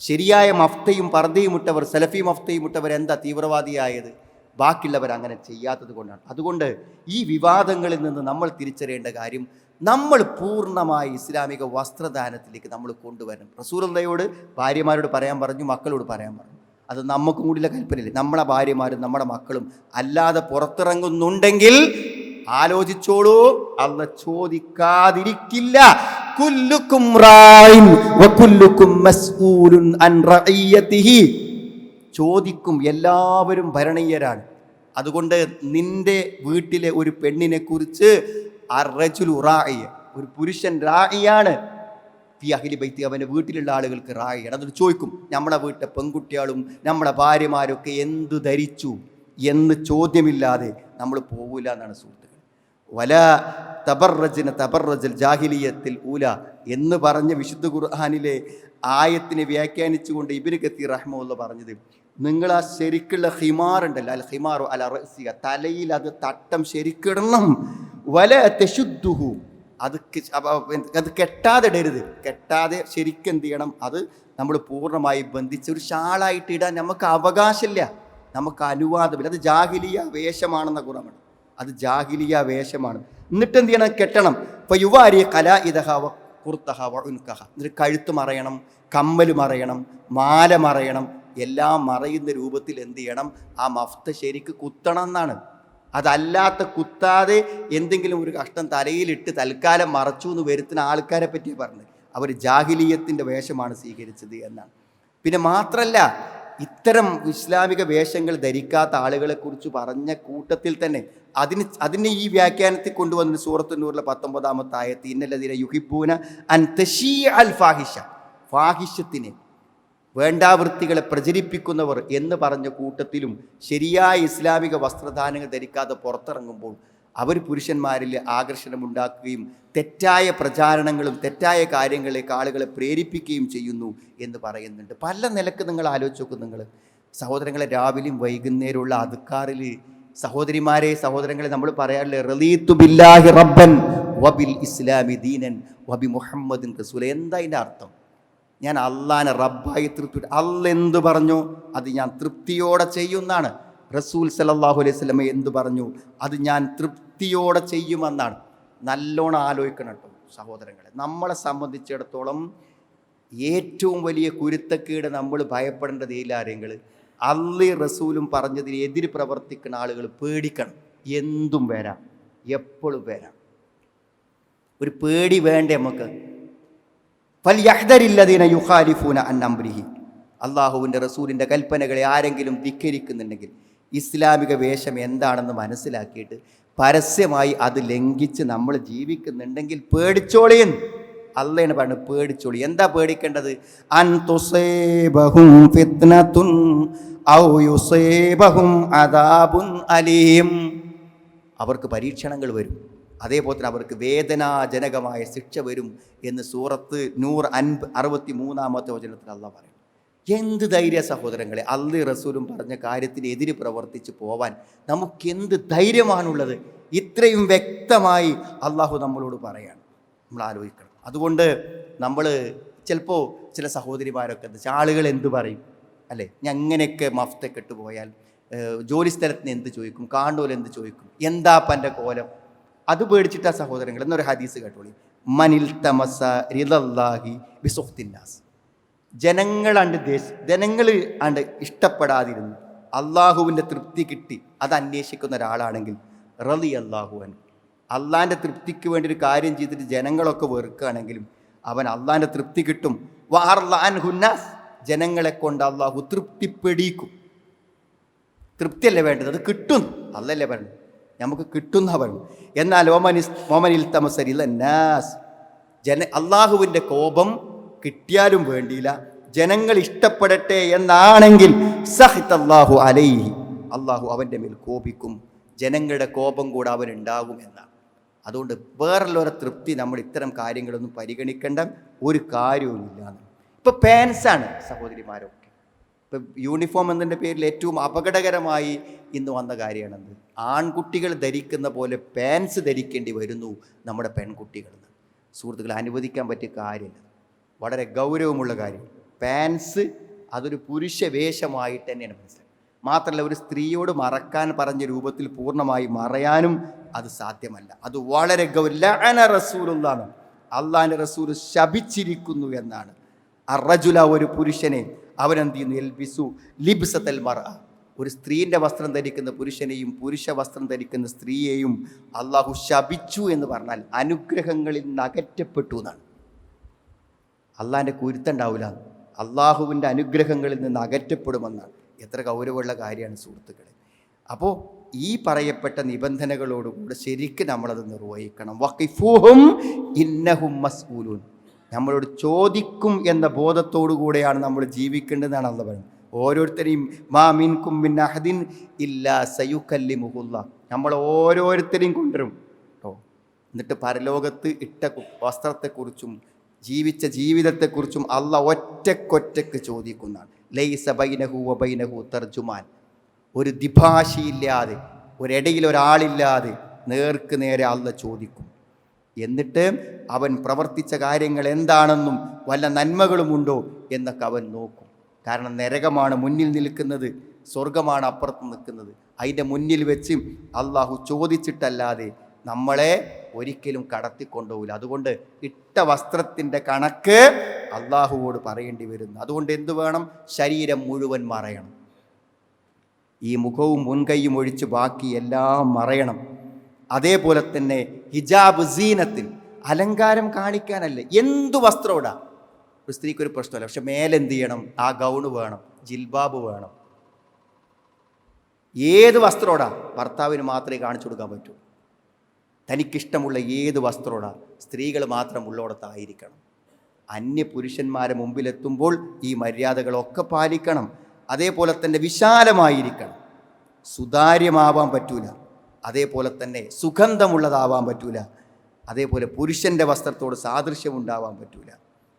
ശരിയായ മഫ്തയും പർദ്ദയും ഇട്ടവർ സലഫി മഫ്തയും ഇട്ടവർ എന്താ തീവ്രവാദിയായത്? ബാക്കിയുള്ളവർ അങ്ങനെ ചെയ്യാത്തത് കൊണ്ടാണ്. അതുകൊണ്ട് ഈ വിവാദങ്ങളിൽ നിന്ന് നമ്മൾ തിരിച്ചറിയേണ്ട കാര്യം നമ്മൾ പൂർണമായി ഇസ്ലാമിക വസ്ത്രദാനത്തിലേക്ക് നമ്മൾ കൊണ്ടുവരണം. റസൂലതയോട് ഭാര്യമാരോട് പറയാൻ പറഞ്ഞു മക്കളോട് പറയാൻ പറഞ്ഞു. അത് നമുക്കും കൂടിയുള്ള കൽപ്പനയില്ല. നമ്മളെ ഭാര്യമാരും നമ്മുടെ മക്കളും അല്ലാതെ പുറത്തിറങ്ങുന്നുണ്ടെങ്കിൽ ആലോചിച്ചോളൂ അല്ല ചോദിക്കാതിരിക്കില്ല. കുല്ലുക്കും റായിൻ വകുല്ലുക്കും മസ്ഊലുൻ അൻ ചോദിക്കും എല്ലാവരും ഭരണീയരാണ്. അതുകൊണ്ട് നിന്റെ വീട്ടിലെ ഒരു പെണ്ണിനെ കുറിച്ച് ഒരു പുരുഷൻ റായിയാണ് ഫി അവന്റെ വീട്ടിലുള്ള ആളുകൾക്ക് റായിയാണ് അതൊരു ചോദിക്കും നമ്മളെ വീട്ടിലെ പെൺകുട്ടികളും നമ്മളെ ഭാര്യമാരൊക്കെ എന്തു ധരിച്ചു? എന്ന് ചോദ്യമില്ലാതെ നമ്മൾ പോകില്ല എന്നാണ് സുഹൃത്തുക്കൾ. വല തബർറജിന തബർറജൽ ജാഹിലിയത്തിൽ ഊല എന്ന് പറഞ്ഞ വിശുദ്ധ ഖുർഹാനിലെ ആയത്തിനെ വ്യാഖ്യാനിച്ചുകൊണ്ട് ഇബിന് കത്തീർ റഹ്മുള്ള പറഞ്ഞത്. നിങ്ങൾ ആ ശരിക്കുള്ള ഹിമാർ ഉണ്ടല്ലോ. അൽ ഹിമാറോ അൽ അറസിക തലയിൽ അത് തട്ടം ശരിക്കിടണം. വല തെശുദ്ധുഹു. അത് അത് കെട്ടാതെ ഇടരുത്. കെട്ടാതെ ശരിക്കെന്ത് ചെയ്യണം? അത് നമ്മൾ പൂർണമായി ബന്ധിച്ച് ഒരു ഷാളായിട്ട് ഇടാൻ നമുക്ക് അവകാശമില്ല. നമുക്ക് അനുവാദമില്ല. അത് ജാഹിലിയ വേഷമാണെന്ന ഗുണമാണ് അത് ജാഹിലിയ വേഷമാണ്. എന്നിട്ട് എന്ത് ചെയ്യണം കെട്ടണം. ഇപ്പൊ യുവാരി കല ഇതഹ കുർത്തഹ ഉൻകഹ. എന്നിട്ട് കഴുത്ത് മറയണം കമ്മൽ മറയണം മാല മറയണം എല്ലാം മറയുന്ന രൂപത്തിൽ എന്ത് ചെയ്യണം ആ മഫ്ത ശരിക്ക് കുത്തണം എന്നാണ്. അതല്ലാത്ത കുത്താതെ എന്തെങ്കിലും ഒരു കഷ്ടം തലയിലിട്ട് തൽക്കാലം മറച്ചു എന്ന് വരുത്തുന്ന ആൾക്കാരെ പറ്റി പറഞ്ഞത്. അവർ ജാഹിലീയത്തിന്റെ വേഷമാണ് സ്വീകരിച്ചത് എന്നാണ്. പിന്നെ മാത്രല്ല ഇത്തരം ഇസ്ലാമിക വേഷങ്ങൾ ധരിക്കാത്ത ആളുകളെ കുറിച്ച് പറഞ്ഞ കൂട്ടത്തിൽ തന്നെ അതിന് അതിനെ ഈ വ്യാഖ്യാനത്തിൽ കൊണ്ടുവന്ന സൂറത്തുന്നൂറിലെ പത്തൊമ്പതാമത്തെ ആയത്ത് ഇന്നല്ലതിനെ യുഹിബൂന അൻ തഷീ അൽ ഫാഹിഷ. ഫാഹിഷത്തിനെ വേണ്ടാവൃത്തികളെ പ്രചരിപ്പിക്കുന്നവർ എന്ന് പറഞ്ഞ കൂട്ടത്തിലും ശരിയായ ഇസ്ലാമിക വസ്ത്രധാനങ്ങൾ ധരിക്കാതെ പുറത്തിറങ്ങുമ്പോൾ അവർ പുരുഷന്മാരിൽ ആകർഷണമുണ്ടാക്കുകയും തെറ്റായ പ്രചാരണങ്ങളും തെറ്റായ കാര്യങ്ങളിലേക്ക് ആളുകളെ പ്രേരിപ്പിക്കുകയും ചെയ്യുന്നു എന്ന് പറയുന്നുണ്ട്. പല നിലയ്ക്ക് നിങ്ങൾ ആലോചിച്ച് നോക്കും നിങ്ങൾ. സഹോദരങ്ങളെ രാവിലെയും വൈകുന്നേരമുള്ള അതുക്കാറിൽ സഹോദരിമാരെ സഹോദരങ്ങളെ നമ്മൾ പറയാറില്ലേ റലീത്തു ബില്ലാഹി റബ്ബൻ വബിൽ ഇസ്ലാമി ദീനൻ വബി മുഹമ്മദിൻ റസൂൽ എന്താ അതിന്റെ അർത്ഥം? ഞാൻ അള്ളാനെ റബ്ബായി തൃപ്തി അല്ല എന്ത് പറഞ്ഞു? അത് ഞാൻ തൃപ്തിയോടെ ചെയ്യുന്നാണ് റസൂൽ സലല്ലാഹു അലൈഹി സ്വലമ എന്തു പറഞ്ഞു? അത് ഞാൻ തൃപ്തിയോടെ ചെയ്യുമെന്നാണ്. നല്ലോണം ആലോചിക്കണം കേട്ടോ സഹോദരങ്ങളെ. നമ്മളെ സംബന്ധിച്ചിടത്തോളം ഏറ്റവും വലിയ കുരുത്തക്കേട് നമ്മൾ ഭയപ്പെടേണ്ടത് ഏലാരെങ്കിൽ അള്ളി റസൂലും പറഞ്ഞതിന് എതിര് പ്രവർത്തിക്കുന്ന ആളുകൾ പേടിക്കണം. എന്തും വരാം. എപ്പോഴും വരാം. ഒരു പേടി വേണ്ടേ നമുക്ക്? ഫൽയഹ്ദരില്ലദീന യുഹാലിഫൂന അന്നംബ്രിഹി അള്ളാഹുവിന്റെ റസൂലിന്റെ കൽപ്പനകളെ ആരെങ്കിലും ധിക്കരിക്കുന്നുണ്ടെങ്കിൽ ഇസ്ലാമിക വേഷം എന്താണെന്ന് മനസ്സിലാക്കിയിട്ട് പരസ്യമായി അത് ലംഘിച്ച് നമ്മൾ ജീവിക്കുന്നുണ്ടെങ്കിൽ പേടിച്ചോളിയൻ അള്ളയാണ് പറഞ്ഞു പേടിച്ചോളി. എന്താ പേടിക്കേണ്ടത്? അലീം. അവർക്ക് പരീക്ഷണങ്ങൾ വരും. അതേപോലെ തന്നെ അവർക്ക് വേദനാജനകമായ ശിക്ഷ വരും എന്ന് സൂറത്ത് നൂറ് അൻപ് അറുപത്തി മൂന്നാമത്തെ വചനത്തിൽ അല്ല പറയും എന്ത് ധൈര്യ സഹോദരങ്ങളെ അള്ളി റസൂലും പറഞ്ഞ കാര്യത്തിന് എതിര് പ്രവർത്തിച്ച് പോവാൻ നമുക്കെന്ത് ധൈര്യമാണുള്ളത്? ഇത്രയും വ്യക്തമായി അള്ളാഹു നമ്മളോട് പറയാണ്. നമ്മൾ ആലോചിക്കണം. അതുകൊണ്ട് നമ്മൾ ചിലപ്പോൾ ചില സഹോദരിമാരൊക്കെ എന്താ വെച്ചാൽ ആളുകൾ എന്ത് പറയും? അല്ലേ? ഞാൻ അങ്ങനെയൊക്കെ മഫ്തൊക്കെ ഇട്ട് പോയാൽ ജോലി സ്ഥലത്തിന് എന്ത് ചോദിക്കും? കാണ്ടോൽ എന്ത് ചോദിക്കും? എന്താ പന്റെ കോലം? അത് പേടിച്ചിട്ടാ സഹോദരങ്ങൾ. എന്നൊരു ഹദീസ് കേട്ടോളി. മനിൽ തമസ റിദല്ലാഹി ബിസുഖ്തിന്നാസ് ജനങ്ങളാണ്ട് ദേശ ജനങ്ങൾ ആണ്ട് ഇഷ്ടപ്പെടാതിരുന്നു. അള്ളാഹുവിന്റെ തൃപ്തി കിട്ടി. അത് അന്വേഷിക്കുന്ന ഒരാളാണെങ്കിൽ റലി അള്ളാഹുവൻ അള്ളാന്റെ തൃപ്തിക്ക് വേണ്ടി ഒരു കാര്യം ചെയ്തിട്ട് ജനങ്ങളൊക്കെ വെറുക്കുകയാണെങ്കിലും അവൻ അള്ളാന്റെ തൃപ്തി കിട്ടും. വാർലാൻ ഹുന്നാസ് ജനങ്ങളെ കൊണ്ട് അള്ളാഹു തൃപ്തിപ്പെടിക്കും. തൃപ്തിയല്ലേ വേണ്ടത്? അത് കിട്ടും. അല്ലല്ലേ പറഞ്ഞു നമുക്ക് കിട്ടുന്ന പറഞ്ഞു എന്നാൽ ഓമനിസ് ഓമനിൽ തമസരി ജന അള്ളാഹുവിന്റെ കോപം കിട്ടിയാലും വേണ്ടിയില്ല. ജനങ്ങൾ ഇഷ്ടപ്പെടട്ടെ എന്നാണെങ്കിൽ സഹിത് അള്ളാഹു അലൈഹി. അള്ളാഹു അവന്റെ മേൽ കോപിക്കും. ജനങ്ങളുടെ കോപം കൂടെ അവനുണ്ടാകും എന്നാണ്. അതുകൊണ്ട് വേറുള്ളവരെ തൃപ്തി നമ്മൾ ഇത്തരം കാര്യങ്ങളൊന്നും പരിഗണിക്കേണ്ട ഒരു കാര്യവുമില്ല ഇപ്പം പാൻസാണ് സഹോദരിമാരൊക്കെ. ഇപ്പം യൂണിഫോം എന്നതിന്റെ പേരിൽ ഏറ്റവും അപകടകരമായി ഇന്ന് വന്ന കാര്യമാണെന്ന് ആൺകുട്ടികൾ ധരിക്കുന്ന പോലെ പാൻസ് ധരിക്കേണ്ടി വരുന്നു നമ്മുടെ പെൺകുട്ടികൾ സുഹൃത്തുക്കൾ അനുവദിക്കാൻ പറ്റിയ കാര്യമില്ല. വളരെ ഗൗരവമുള്ള കാര്യം. പാൻസ് അതൊരു പുരുഷ വേഷമായിട്ട് തന്നെയാണ് മനസ്സിലാക്കുന്നത്. മാത്രമല്ല ഒരു സ്ത്രീയോട് മറക്കാൻ പറഞ്ഞ രൂപത്തിൽ പൂർണമായി മറയാനും അത് സാധ്യമല്ല. അത് വളരെ ഗൗരവ റസൂലുള്ളാണ് അള്ളാഹിന്റെ റസൂൽ ശപിച്ചിരിക്കുന്നു എന്നാണ്. അറജുല ഒരു പുരുഷനെ അവനെന്ത് ചെയ്യുന്നു എൽബിസു ലിബ്സത്തൽ മറ ഒരു സ്ത്രീന്റെ വസ്ത്രം ധരിക്കുന്ന പുരുഷനെയും പുരുഷ വസ്ത്രം ധരിക്കുന്ന സ്ത്രീയെയും അള്ളാഹു ശപിച്ചു എന്ന് പറഞ്ഞാൽ അനുഗ്രഹങ്ങളിൽ നിന്ന് അകറ്റപ്പെട്ടു എന്നാണ്. അള്ളാഹിന്റെ കുരുത്തുണ്ടാവില്ല അള്ളാഹുവിന്റെ അനുഗ്രഹങ്ങളിൽ നിന്ന് അകറ്റപ്പെടുമെന്നാണ്. എത്ര ഗൗരവമുള്ള കാര്യമാണ് സുഹൃത്തുക്കളെ. അപ്പോൾ ഈ പറയപ്പെട്ട നിബന്ധനകളോടുകൂടെ ശരിക്കും നമ്മളത് നിർവഹിക്കണം. വഖിഫൂഹും ഇന്നഹും മസ്ഊലൂൻ. നമ്മളോട് ചോദിക്കും എന്ന ബോധത്തോടു കൂടെയാണ് നമ്മൾ ജീവിക്കേണ്ടതെന്നാണ് അള്ള പറയുന്നത്. ഓരോരുത്തരെയും മാ മിൻ അഹദിൻ ഇല്ലാ സയുക്കല്ലി മുഹുല്ല നമ്മൾ ഓരോരുത്തരെയും കൊണ്ടുവരും. കേട്ടോ എന്നിട്ട് പരലോകത്ത് ഇട്ട വസ്ത്രത്തെക്കുറിച്ചും ജീവിച്ച ജീവിതത്തെക്കുറിച്ചും അല്ല ഒറ്റക്കൊറ്റക്ക് ചോദിക്കുന്നതാണ്. ലൈസ ബൈനഹു വ ബൈനഹു തർജുമാൻ. ഒരു ദ്വിഭാഷയില്ലാതെ ഒരിടയിൽ ഒരാളില്ലാതെ നേർക്ക് നേരെ അല്ല ചോദിക്കും. എന്നിട്ട് അവൻ പ്രവർത്തിച്ച കാര്യങ്ങൾ എന്താണെന്നും വല്ല നന്മകളുമുണ്ടോ എന്നൊക്കെ അവൻ നോക്കും. കാരണം നരകമാണ് മുന്നിൽ നിൽക്കുന്നത് സ്വർഗമാണ് അപ്പുറത്ത് നിൽക്കുന്നത്. അതിന്റെ മുന്നിൽ വെച്ച് അള്ളാഹു ചോദിച്ചിട്ടല്ലാതെ നമ്മളെ ഒരിക്കലും കടത്തിക്കൊണ്ടുപോകില്ല. അതുകൊണ്ട് ഇട്ട വസ്ത്രത്തിന്റെ കണക്ക് അള്ളാഹുവോട് പറയേണ്ടി വരുന്നു. അതുകൊണ്ട് എന്തു വേണം? ശരീരം മുഴുവൻ മറയണം. ഈ മുഖവും മുൻകൈയും ഒഴിച്ച് ബാക്കി എല്ലാം മറയണം. അതേപോലെ തന്നെ ഹിജാബ് സീനത്തിൽ അലങ്കാരം കാണിക്കാനല്ല? എന്തു വസ്ത്രം ഇടാം? ഒരു സ്ത്രീക്കൊരു പ്രശ്നമല്ല. പക്ഷെ മേലെന്ത് ചെയ്യണം? ആ ഗൗണ് വേണം ജിൽബാബ് വേണം. ഏത് വസ്ത്രം ഇടാം? ഭർത്താവിന് മാത്രമേ കാണിച്ചു കൊടുക്കാൻ പറ്റൂ. തനിക്കിഷ്ടമുള്ള ഏത് വസ്ത്രമാണ് സ്ത്രീകൾ മാത്രം ഉള്ളോടത്തായിരിക്കണം. അന്യ പുരുഷന്മാരെ മുമ്പിലെത്തുമ്പോൾ ഈ മര്യാദകളൊക്കെ പാലിക്കണം. അതേപോലെ തന്നെ വിശാലമായിരിക്കണം. സുതാര്യമാവാൻ പറ്റൂല. അതേപോലെ തന്നെ സുഗന്ധമുള്ളതാവാൻ പറ്റൂല. അതേപോലെ പുരുഷന്റെ വസ്ത്രത്തോട് സാദൃശ്യം ഉണ്ടാവാൻ പറ്റൂല.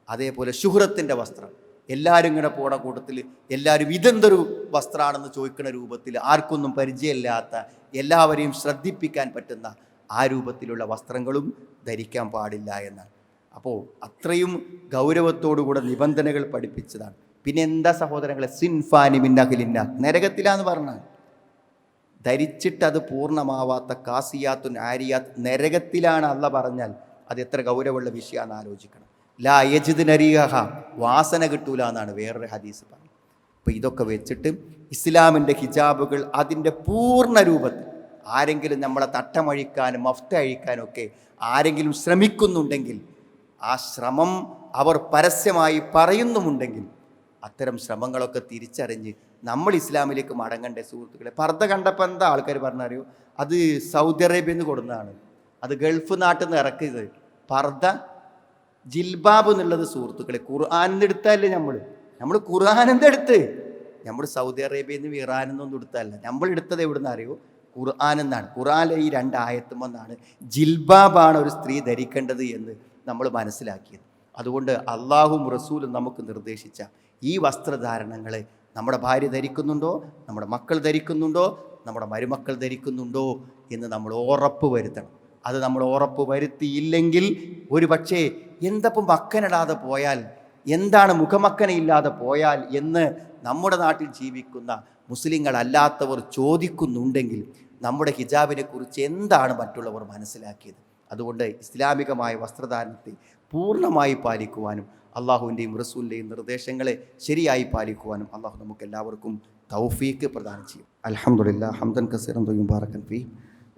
അതേപോലെ ശുഹ്രത്തിന്റെ വസ്ത്രം. എല്ലാവരും ഇങ്ങനെ പോണ കൂട്ടത്തിൽ എല്ലാവരും ഇതെന്തൊരു വസ്ത്രമാണെന്ന് ചോദിക്കുന്ന രൂപത്തിൽ ആർക്കൊന്നും പരിചയമില്ലാത്ത എല്ലാവരെയും ശ്രദ്ധിപ്പിക്കാൻ പറ്റുന്ന ആ രൂപത്തിലുള്ള വസ്ത്രങ്ങളും ധരിക്കാൻ പാടില്ല എന്നാണ്. അപ്പോൾ അത്രയും ഗൗരവത്തോടുകൂടെ നിബന്ധനകൾ പഠിപ്പിച്ചതാണ്. പിന്നെ എന്താ സഹോദരങ്ങളെ? സിൻഫാനി മിന്നഖിലിന്ന നരകത്തിലാന്ന് പറഞ്ഞാൽ ധരിച്ചിട്ട് അത് പൂർണമാവാത്ത കാസിയാത്തുൻ ആരിയാത്ത് നരകത്തിലാണ് അല്ല പറഞ്ഞാൽ അത് എത്ര ഗൗരവമുള്ള വിഷയമാണെന്ന് ആലോചിക്കണം. ലാ യജിദ് നരീഹ വാസന കിട്ടൂല എന്നാണ് വേറൊരു ഹദീസ് പറഞ്ഞത്. അപ്പോൾ ഇതൊക്കെ വെച്ചിട്ട് ഇസ്ലാമിന്റെ ഹിജാബുകൾ അതിന്റെ പൂർണ രൂപത്തിൽ ആരെങ്കിലും നമ്മളെ തട്ടമഴിക്കാനും മഫ്ത അഴിക്കാനും ഒക്കെ ആരെങ്കിലും ശ്രമിക്കുന്നുണ്ടെങ്കിൽ ആ ശ്രമം അവർ പരസ്യമായി പറയുന്നുമുണ്ടെങ്കിൽ അത്തരം ശ്രമങ്ങളൊക്കെ തിരിച്ചറിഞ്ഞ് നമ്മൾ ഇസ്ലാമിലേക്ക് മടങ്ങേണ്ട സുഹൃത്തുക്കളെ? പർദ്ദ കണ്ടപ്പോൾ എന്താ ആൾക്കാർ പറഞ്ഞറിയോ? അത് സൗദി അറേബ്യയിൽ നിന്ന് കൊടുന്നതാണ്. അത് ഗൾഫ് നാട്ടിൽ നിന്ന് ഇറക്കിയത്. പർദ്ദ ജിൽബാബ് എന്നുള്ളത് സുഹൃത്തുക്കളെ ഖുർആാനിന്ന് എടുത്താലേ നമ്മൾ നമ്മൾ ഖുർആാനിന്ന് എടുത്ത് നമ്മൾ സൗദി അറേബ്യയിൽ നിന്നും ഇറാനിൽ നിന്നൊന്നും എടുത്തല്ല നമ്മൾ എടുത്തത് എവിടെ നിന്ന് അറിയോ ഖുർആൻ എന്നാണ്. ഖുർആാനിലെ ഈ രണ്ട് ആയത്തുമെന്നാണ് ജിൽബാബാണ് ഒരു സ്ത്രീ ധരിക്കേണ്ടത് എന്ന് നമ്മൾ മനസ്സിലാക്കിയത്. അതുകൊണ്ട് അള്ളാഹും റസൂലും നമുക്ക് നിർദ്ദേശിച്ച ഈ വസ്ത്രധാരണങ്ങളെ നമ്മുടെ ഭാര്യ ധരിക്കുന്നുണ്ടോ? നമ്മുടെ മക്കൾ ധരിക്കുന്നുണ്ടോ? നമ്മുടെ മരുമക്കൾ ധരിക്കുന്നുണ്ടോ? എന്ന് നമ്മൾ ഉറപ്പ് വരുത്തണം. അത് നമ്മൾ ഉറപ്പ് വരുത്തിയില്ലെങ്കിൽ ഒരു പക്ഷേ എന്തപ്പം മക്കനിടാതെ പോയാൽ എന്താണ് മുഖമക്കനയില്ലാതെ പോയാൽ എന്ന് നമ്മുടെ നാട്ടിൽ ജീവിക്കുന്ന മുസ്ലിങ്ങളല്ലാത്തവർ ചോദിക്കുന്നുണ്ടെങ്കിൽ നമ്മുടെ ഹിജാബിനെ കുറിച്ച് എന്താണ് മറ്റുള്ളവർ മനസ്സിലാക്കിയത്? അതുകൊണ്ട് ഇസ്ലാമികമായ വസ്ത്രധാരണത്തെ പൂർണമായി പാലിക്കുവാനും അള്ളാഹുവിന്റെയും റസൂലിന്റെയും നിർദ്ദേശങ്ങളെ ശരിയായി പാലിക്കുവാനും അള്ളാഹു നമുക്ക് എല്ലാവർക്കും തൗഫീക്ക് പ്രദാനം ചെയ്യും. അലഹമുല്ല ഹംദൻ കസീറം തൊയ്യും ബാറക്കൻ ഫി.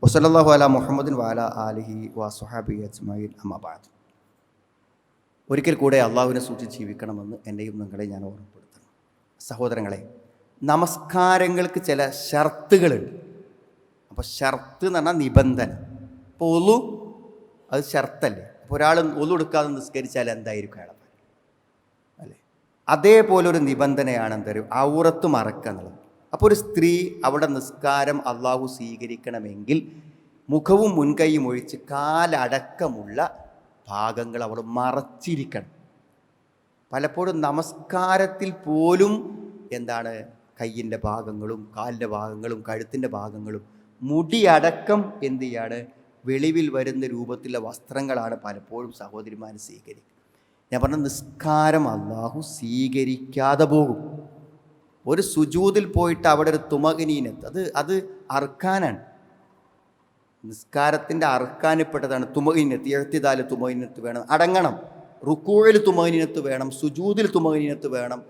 വസലല്ലാഹു അല മുഹമ്മദിൻ വാല ആലിഹി വാ സുഹാബി അജ്മയിൽ അമ്മാബാദ് ഒരിക്കൽ കൂടെ അള്ളാഹുവിനെ സൂക്ഷിച്ച് ജീവിക്കണമെന്ന് എന്നെയും നിങ്ങളെ ഞാൻ ഓർമ്മപ്പെടുത്തണം സഹോദരങ്ങളെ നമസ്കാരങ്ങൾക്ക് ചില ഷർത്തുകളുണ്ട്. അപ്പോൾ ഷർത്ത് എന്ന് പറഞ്ഞാൽ നിബന്ധന. അപ്പോൾ ഒലു അത് ഷർത്തല്ലേ? അപ്പോൾ ഒരാൾ ഒലു എടുക്കാതെ നിസ്കരിച്ചാൽ എന്തായിരിക്കും അയാളെ? അല്ലേ? അതേപോലെ ഒരു നിബന്ധനയാണ് പറയുക ഔറത്ത് മറക്കുക എന്നുള്ളത്. അപ്പോൾ ഒരു സ്ത്രീ അവിടെ നിസ്കാരം അള്ളാഹു സ്വീകരിക്കണമെങ്കിൽ മുഖവും മുൻകൈയും ഒഴിച്ച് കാലടക്കമുള്ള ഭാഗങ്ങൾ അവൾ മറച്ചിരിക്കണം. പലപ്പോഴും നമസ്കാരത്തിൽ പോലും എന്താണ് കയ്യിന്റെ ഭാഗങ്ങളും കാലിന്റെ ഭാഗങ്ങളും കഴുത്തിന്റെ ഭാഗങ്ങളും മുടിയടക്കം എന്ത് ചെയ്യാണ്? വെളിവിൽ വരുന്ന രൂപത്തിലുള്ള വസ്ത്രങ്ങളാണ് പലപ്പോഴും സഹോദരിമാർ സ്വീകരിക്കുക. ഞാൻ പറഞ്ഞ നിസ്കാരം അള്ളാഹു സ്വീകരിക്കാതെ പോകും. ഒരു സുജൂതിൽ പോയിട്ട് അവിടെ ഒരു തുമകനീനത്ത് അത് അത് അർക്കാനാണ്. നിസ്കാരത്തിന്റെ അർക്കാനിൽപ്പെട്ടതാണ്. തുമകീനത്ത് എഴുത്തിതാൽ തുമകീനത്ത് വേണം. അടങ്ങണം. റുക്കൂഴിൽ തുമകീനത്ത് വേണം സുജൂതിൽ തുമകീനത്ത് വേണം.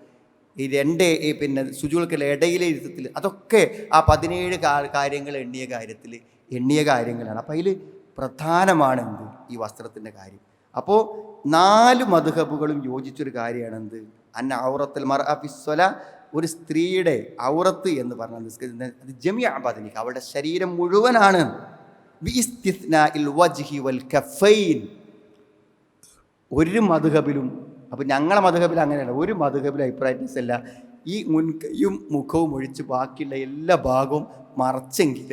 ഈ രണ്ട് ഈ പിന്നെ സുജൂകൾക്കുള്ള ഇടയിലെ ഇരുത്തത്തിൽ അതൊക്കെ ആ പതിനേഴ് കാര്യങ്ങൾ എണ്ണിയ കാര്യത്തിൽ എണ്ണിയ കാര്യങ്ങളാണ്. അപ്പോൾ അതിൽ പ്രധാനമാണ് എന്ത്? ഈ വസ്ത്രത്തിന്റെ കാര്യം. അപ്പോൾ നാല് മധുഹബുകളും യോജിച്ചൊരു കാര്യമാണ് എന്ത് അന്ന ഔറത്തിൽ മർ അഫിസ്വല ഒരു സ്ത്രീയുടെ ഔറത്ത് എന്ന് പറഞ്ഞാൽ നിസ്കരിക്കുന്നത് അത് ജമിയ പതിനി അവളുടെ ശരീരം മുഴുവനാണ്. വൽ കഫൈൻ. ഒരു മധുഹബിലും അപ്പോൾ ഞങ്ങളെ മധുഹബിൽ അങ്ങനെയല്ല ഒരു മധുഹബിൽ അഭിപ്രായത്തിസ് അല്ല ഈ മുൻകൈയും മുഖവും ഒഴിച്ച് ബാക്കിയുള്ള എല്ലാ ഭാഗവും മറച്ചെങ്കിൽ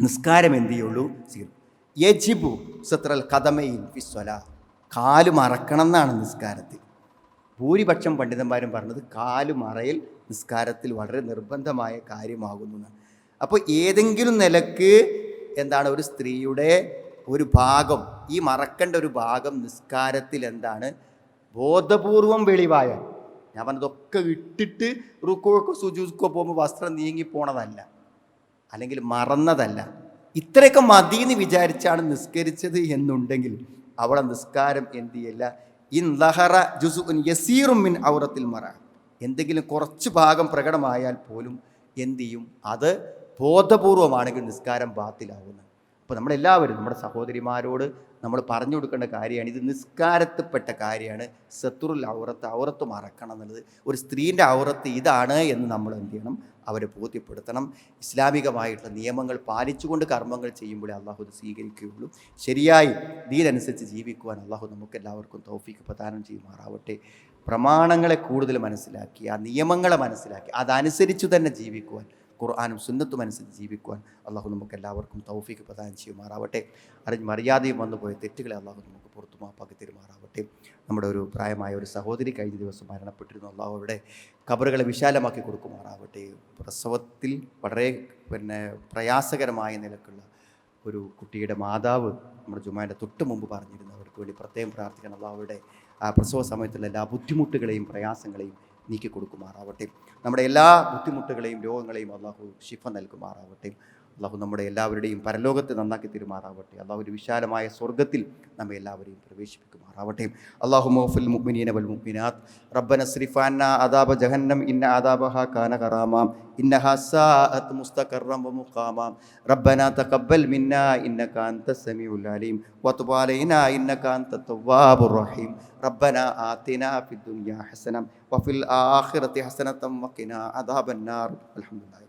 നിസ്കാരം എന്ത് ചെയ്യുള്ളൂ? സ്വീകരണം യജിബു സത്രൽ കഥമയിൽ വിസ്വല കാൽ മറക്കണം എന്നാണ് നിസ്കാരത്തിൽ. ഭൂരിപക്ഷം പണ്ഡിതന്മാരും പറഞ്ഞത് കാൽ മറയിൽ നിസ്കാരത്തിൽ വളരെ നിർബന്ധമായ കാര്യമാകുന്നു അപ്പോൾ ഏതെങ്കിലും നിലയ്ക്ക് എന്താണ് ഒരു സ്ത്രീയുടെ ഒരു ഭാഗം ഈ മറക്കേണ്ട ഒരു ഭാഗം നിസ്കാരത്തിൽ എന്താണ്? ബോധപൂർവം വെളിവായ ഞാൻ പറഞ്ഞതൊക്കെ ഇട്ടിട്ട് റുക്കോക്കോ സുജൂക്കോ പോകുമ്പോൾ വസ്ത്രം നീങ്ങിപ്പോണതല്ല അല്ലെങ്കിൽ മറന്നതല്ല. ഇത്രയൊക്കെ മതി എന്ന് വിചാരിച്ചാണ് നിസ്കരിച്ചത് എന്നുണ്ടെങ്കിൽ അവളെ നിസ്കാരം എന്ത് ചെയ്യില്ല? ഇൻ ലഹറ ജുസു യസീറും മിൻ ഔറത്തിൽ മറ. എന്തെങ്കിലും കുറച്ച് ഭാഗം പ്രകടമായാൽ പോലും എന്ത് ചെയ്യും? അത് ബോധപൂർവമാണെങ്കിൽ നിസ്കാരം ബാത്തിലാവുന്നത് അപ്പോൾ നമ്മളെല്ലാവരും നമ്മുടെ സഹോദരിമാരോട് നമ്മൾ പറഞ്ഞു കൊടുക്കേണ്ട കാര്യമാണ്. ഇത് നിസ്കാരത്തിൽപ്പെട്ട കാര്യമാണ്. സത്തുറുൽ ഔറത്ത് ഔറത്ത് മറക്കണം എന്നുള്ളത്. ഒരു സ്ത്രീന്റെ ഔറത്ത് ഇതാണ് എന്ന് നമ്മൾ എന്ത് ചെയ്യണം? അവരെ ബോധ്യപ്പെടുത്തണം. ഇസ്ലാമികമായിട്ടുള്ള നിയമങ്ങൾ പാലിച്ചുകൊണ്ട് കർമ്മങ്ങൾ ചെയ്യുമ്പോഴേ അള്ളാഹു ഇത് സ്വീകരിക്കുകയുള്ളൂ. ശരിയായി ദീനനുസരിച്ച് ജീവിക്കുവാൻ അള്ളാഹു നമുക്ക് എല്ലാവർക്കും തൗഫീക്ക് പ്രദാനം ചെയ്യുമാറാവട്ടെ. പ്രമാണങ്ങളെ കൂടുതൽ മനസ്സിലാക്കി ആ നിയമങ്ങളെ മനസ്സിലാക്കി അതനുസരിച്ച് തന്നെ ജീവിക്കുവാൻ ഖുർആാനും സുന്നത്തും അനുസരിച്ച് ജീവിക്കുവാൻ അള്ളാഹു നമുക്ക് എല്ലാവർക്കും തൗഫീക്ക് പ്രദാനം ചെയ്യുമാറാവട്ടെ. അറിഞ്ഞ് മര്യാദയും വന്നുപോയ തെറ്റുകളെ അള്ളാഹു നമുക്ക് പുറത്തു മാപ്പാക്കി തരുമാറാവട്ടെ. നമ്മുടെ ഒരു പ്രായമായ ഒരു സഹോദരി കഴിഞ്ഞ ദിവസം മരണപ്പെട്ടിരുന്നു. അള്ളാഹു അവിടെ കബറുകളെ വിശാലമാക്കി കൊടുക്കുമാറാവട്ടെ. പ്രസവത്തിൽ വളരെ പിന്നെ പ്രയാസകരമായ നിലക്കുള്ള ഒരു കുട്ടിയുടെ മാതാവ് നമ്മുടെ ജുമാന്റെ തൊട്ട് മുമ്പ് പറഞ്ഞിരുന്നു. അവർക്ക് വേണ്ടി പ്രത്യേകം പ്രാർത്ഥിക്കണം. അള്ളാഹുവിടെ ആ പ്രസവ സമയത്തുള്ള എല്ലാ ബുദ്ധിമുട്ടുകളെയും പ്രയാസങ്ങളെയും നീക്കി കൊടുക്കുമാറാവട്ടെ നമ്മുടെ എല്ലാ ബുദ്ധിമുട്ടുകളെയും രോഗങ്ങളെയും അള്ളാഹു ശിഫ നൽകുമാറാവട്ടെ. അള്ളാഹു നമ്മുടെ എല്ലാവരുടെയും പരലോകത്തെ നന്നാക്കി തീരുമാറാവട്ടെ. അള്ളാഹു ഒരു വിശാലമായ സ്വർഗത്തിൽ നമ്മെ എല്ലാവരെയും പ്രവേശിപ്പിക്കുമാറാവട്ടെ. അള്ളാഹു മൗഫുൽ മുഖ്മിനീന വൽ മുഖ്മിനാത്ത് റബ്ബന സ്രിഫാന അദാബ ജഹന്നം. ഇന്ന അദാബഹ കാന കറാമാം. ഇന്ന ഹസാഅത്ത് മുസ്തഖറം വ മുഖാമാം. റബ്ബന തഖബ്ബൽ മിന്ന ഇന്നക അൻത സമീഉൽ അലീം. വതുബ് അലൈനാ ഇന്നക അൻത തവ്വാബുർ റഹീം. റബ്ബന ആതിനാ ഫിദ് ദുനിയാ ഹസനം. വഫിൽ ആഖിറതി ഹസനതം വഖിനാ അദാബന്നാർ അൽഹംദുലില്ലാഹ്.